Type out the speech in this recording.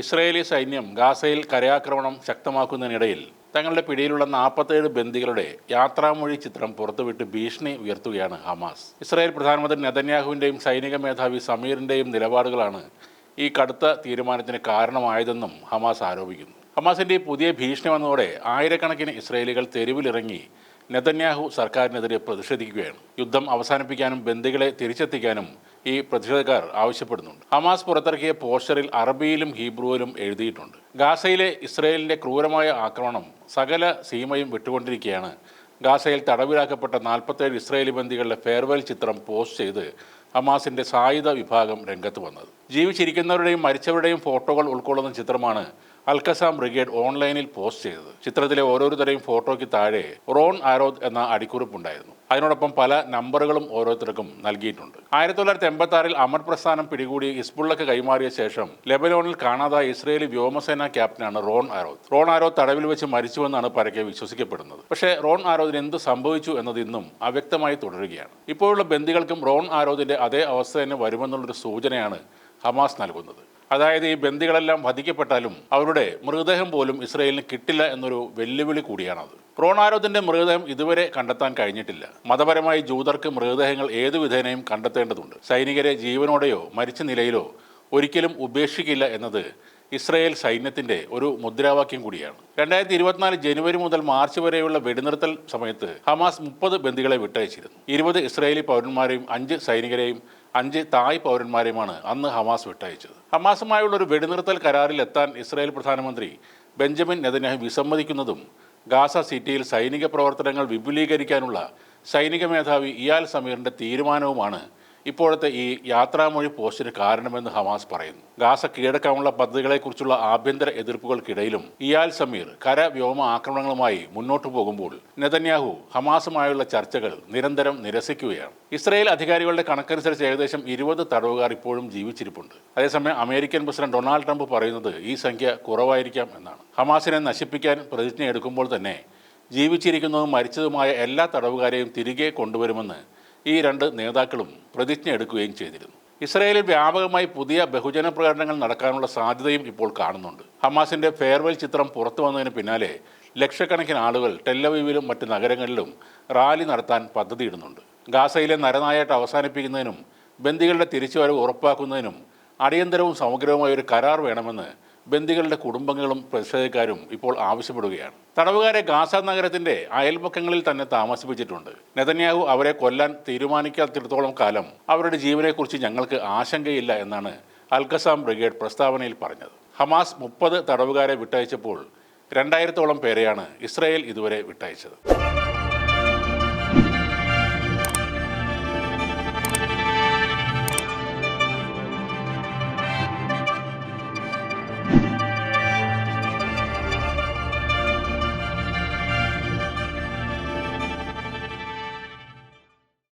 Israeli സൈന്യം ഗാസയിൽ കരയാക്രമണം ശക്തമാക്കുന്നതിനിടയിൽ തങ്ങളുടെ പിടിയിലുള്ള നാൽപ്പത്തേഴ് ബന്ദികളുടെ യാത്രാമൊഴി ചിത്രം പുറത്തുവിട്ട് ഭീഷണി ഉയർത്തുകയാണ് ഹമാസ്. ഇസ്രായേൽ പ്രധാനമന്ത്രി നെതന്യാഹുവിന്റെയും സൈനിക മേധാവി സമീറിന്റെയും നിലപാടുകളാണ് ഈ കടുത്ത തീരുമാനത്തിന് കാരണമായതെന്നും ഹമാസ് ആരോപിക്കുന്നു. ഹമാസിന്റെ പുതിയ ഭീഷണി വന്നതോടെ ആയിരക്കണക്കിന് ഇസ്രയേലികൾ തെരുവിലിറങ്ങി നെതന്യാഹു സർക്കാരിനെതിരെ പ്രതിഷേധിക്കുകയാണ്. യുദ്ധം അവസാനിപ്പിക്കാനും ബന്ദികളെ തിരിച്ചെത്തിക്കാനും ഈ പ്രതിഷേധക്കാർ ആവശ്യപ്പെടുന്നുണ്ട്. ഹമാസ് പുറത്തിറക്കിയ പോസ്റ്ററിൽ അറബിയിലും ഹീബ്രുവിലും എഴുതിയിട്ടുണ്ട്. ഗാസയിലെ ഇസ്രയേലിന്റെ ക്രൂരമായ ആക്രമണം സകല സീമയും വിട്ടുകൊണ്ടിരിക്കുകയാണ്. ഗാസയിൽ തടവിലാക്കപ്പെട്ട നാൽപ്പത്തേഴ് ഇസ്രയേലി ബന്ദികളുടെ ഫെയർവെൽ ചിത്രം പോസ്റ്റ് ചെയ്ത് ഹമാസിന്റെ സായുധ വിഭാഗം രംഗത്ത് വന്നത്. ജീവിച്ചിരിക്കുന്നവരുടെയും മരിച്ചവരുടെയും ഫോട്ടോകൾ ഉൾക്കൊള്ളുന്ന ചിത്രമാണ് അൽക്കസാം ബ്രിഗേഡ് ഓൺലൈനിൽ പോസ്റ്റ് ചെയ്തത്. ചിത്രത്തിലെ ഓരോരുത്തരെയും ഫോട്ടോയ്ക്ക് താഴെ റോൺ ആരോദ് എന്ന അടിക്കുറിപ്പുണ്ടായിരുന്നു. അതിനോടൊപ്പം പല നമ്പറുകളും ഓരോരുത്തർക്കും നൽകിയിട്ടുണ്ട്. ആയിരത്തി തൊള്ളായിരത്തി എൺപത്തി ആറിൽ അമർ പ്രസ്ഥാനം പിടികൂടി ഇസ്ബുള്ളക്ക് കൈമാറിയ ശേഷം ലെബനോണിൽ കാണാതായ ഇസ്രയേലി വ്യോമസേന ക്യാപ്റ്റനാണ് റോൺ ആരോദ്. റോൺ ആരോദ് തടവിൽ വെച്ച് മരിച്ചുവെന്നാണ് പരക്കെ വിശ്വസിക്കപ്പെടുന്നത്. പക്ഷേ റോൺ ആരോദിന് എന്ത് സംഭവിച്ചു എന്നത് ഇന്നും അവ്യക്തമായി തുടരുകയാണ്. ഇപ്പോഴുള്ള ബന്ദികൾക്കും റോൺ ആരോദിന്റെ അതേ അവസ്ഥ തന്നെ വരുമെന്നുള്ളൊരു സൂചനയാണ് ഹമാസ് നൽകുന്നത്. അതായത് ഈ ബന്ദികളെല്ലാം വധിക്കപ്പെട്ടാലും അവരുടെ മൃതദേഹം പോലും ഇസ്രയേലിന് കിട്ടില്ല എന്നൊരു വെല്ലുവിളി കൂടിയാണത്. റോണാരോദിന്റെ മൃതദേഹം ഇതുവരെ കണ്ടെത്താൻ കഴിഞ്ഞിട്ടില്ല. മതപരമായി ജൂതർക്ക് മൃതദേഹങ്ങൾ ഏതു വിധേനയും കണ്ടെത്തേണ്ടതുണ്ട്. സൈനികരെ ജീവനോടെയോ മരിച്ച നിലയിലോ ഒരിക്കലും ഉപേക്ഷിക്കില്ല എന്നത് ഇസ്രയേൽ സൈന്യത്തിന്റെ ഒരു മുദ്രാവാക്യം കൂടിയാണ്. രണ്ടായിരത്തി ഇരുപത്തിനാല് ജനുവരി മുതൽ മാർച്ച് വരെയുള്ള വെടിനിർത്തൽ സമയത്ത് ഹമാസ് മുപ്പത് ബന്ദികളെ വിട്ടയച്ചിരുന്നു. ഇരുപത് ഇസ്രയേലി പൗരന്മാരെയും അഞ്ച് സൈനികരെയും അഞ്ച് തായ് പൗരന്മാരെയുമാണ് അന്ന് ഹമാസ് വിട്ടയച്ചത്. ഹമാസുമായുള്ള ഒരു വെടിനിർത്തൽ കരാറിൽ എത്താൻ ഇസ്രായേൽ പ്രധാനമന്ത്രി ബെഞ്ചമിൻ നെതന്യാഹു വിസമ്മതിക്കുന്നതും ഗാസ സിറ്റിയിൽ സൈനിക പ്രവർത്തനങ്ങൾ വിപുലീകരിക്കാനുള്ള സൈനിക മേധാവി ഇയാൽ സമീറിന്റെ തീരുമാനവുമാണ് ഇപ്പോഴത്തെ ഈ യാത്രാമൊഴി പോസ്റ്റിന് കാരണമെന്ന് ഹമാസ് പറയുന്നു. ഗാസ കീഴടക്കാനുള്ള പദ്ധതികളെക്കുറിച്ചുള്ള ആഭ്യന്തര എതിർപ്പുകൾക്കിടയിലും ഇയാൽ സമീർ കര വ്യോമ ആക്രമണങ്ങളുമായി മുന്നോട്ടു പോകുമ്പോൾ നെതന്യാഹു ഹമാസുമായുള്ള ചർച്ചകൾ നിരന്തരം നിരസിക്കുകയാണ്. ഇസ്രയേൽ അധികാരികളുടെ കണക്കനുസരിച്ച് ഏകദേശം ഇരുപത് തടവുകാർ ഇപ്പോഴും ജീവിച്ചിരിപ്പുണ്ട്. അതേസമയം അമേരിക്കൻ പ്രസിഡന്റ് ഡൊണാൾഡ് ട്രംപ് പറയുന്നത് ഈ സംഖ്യ കുറവായിരിക്കാം എന്നാണ്. ഹമാസിനെ നശിപ്പിക്കാൻ പ്രതിജ്ഞ എടുക്കുമ്പോൾ തന്നെ ജീവിച്ചിരിക്കുന്നതും മരിച്ചതുമായ എല്ലാ തടവുകാരെയും തിരികെ കൊണ്ടുവരുമെന്ന് ഈ രണ്ട് നേതാക്കളും പ്രതിജ്ഞ എടുക്കുകയും ചെയ്തിരുന്നു. ഇസ്രയേലിൽ വ്യാപകമായി പുതിയ ബഹുജന പ്രകടനങ്ങൾ നടക്കാനുള്ള സാധ്യതയും ഇപ്പോൾ കാണുന്നുണ്ട്. ഹമാസിന്റെ ഫെയർവെൽ ചിത്രം പുറത്തു വന്നതിന് പിന്നാലെ ലക്ഷക്കണക്കിന് ആളുകൾ ടെല്ലവീവിലും മറ്റ് നഗരങ്ങളിലും റാലി നടത്താൻ പദ്ധതിയിടുന്നുണ്ട്. ഗാസയിലെ നരനായാട്ട് അവസാനിപ്പിക്കുന്നതിനും ബന്ദികളുടെ തിരിച്ചുവരവ് ഉറപ്പാക്കുന്നതിനും അടിയന്തരവും സമഗ്രവുമായ ഒരു കരാർ വേണമെന്ന് ബന്ദികളുടെ കുടുംബങ്ങളും പ്രതിഷേധക്കാരും ഇപ്പോൾ ആവശ്യപ്പെടുകയാണ്. തടവുകാരെ ഗാസ നഗരത്തിന്റെ അയൽപക്കങ്ങളിൽ തന്നെ താമസിപ്പിച്ചിട്ടുണ്ട്. നെതന്യാഹു അവരെ കൊല്ലാൻ തീരുമാനിക്കാത്തിടത്തോളം കാലം അവരുടെ ജീവനെക്കുറിച്ച് ഞങ്ങൾക്ക് ആശങ്കയില്ല എന്നാണ് അൽഖസാം ബ്രിഗേഡ് പ്രസ്താവനയിൽ പറഞ്ഞത്. ഹമാസ് മുപ്പത് തടവുകാരെ വിട്ടയച്ചപ്പോൾ രണ്ടായിരത്തോളം പേരെയാണ് ഇസ്രായേൽ ഇതുവരെ വിട്ടയച്ചത്.